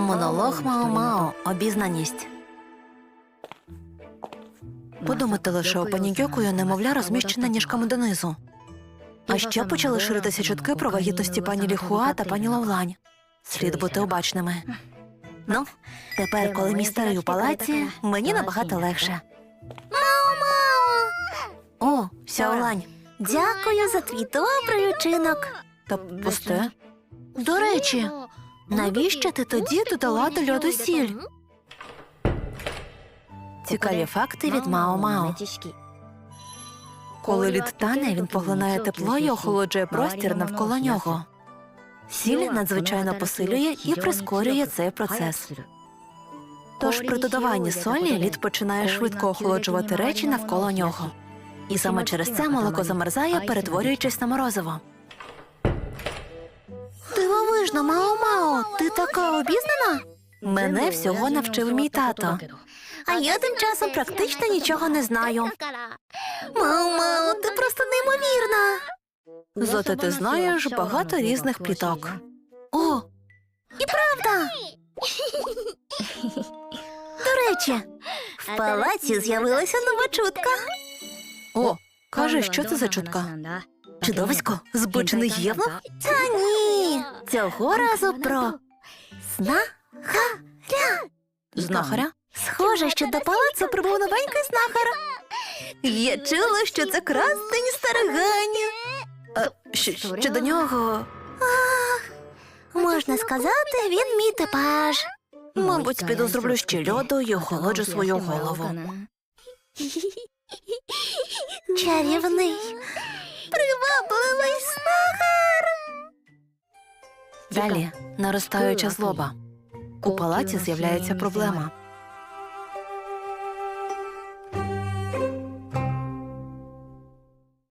Монолог Мао-Мао. Обізнаність. Подумати лише у панігьокою немовля розміщене ніжками донизу. А ще почали ширитися чутки про вагітності пані Ліхуа та пані Лавлань. Слід бути обачними. Ну, тепер, коли мій старий у палаці, мені набагато легше. Мао мао. О, Сяолань, дякую за твій добрий учинок. Та пусте. До речі, навіщо ти тоді додала до льоду сіль? Цікаві факти від Мао-Мао. Коли лід тане, він поглинає тепло і охолоджує простір навколо нього. Сіль надзвичайно посилює і прискорює цей процес. Тож при додаванні солі лід починає швидко охолоджувати речі навколо нього. І саме через це молоко замерзає, перетворюючись на морозиво. Дивовижно, Мао-Мао, ти така обізнана? Мене всього навчив мій тато. А я тим часом практично нічого не знаю. Мао-Мао, ти просто неймовірна. Зате ти знаєш багато різних пліток. О, і правда. До речі, в палаці з'явилася нова чутка. О, каже, що це за чутка? Чудовисько, збочений євнух? Та ні. Цього разу про знахаря. Знахаря? Схоже, що до палацу прибув новенький знахар. Я чула, що це красень старигані. Що, до нього? Ах, можна сказати, він мій типаж. Мабуть, піду зроблю ще льоду і охолоджу свою голову. Чарівний, привабливий знахар. Далі наростаюча злоба. У палаці з'являється проблема.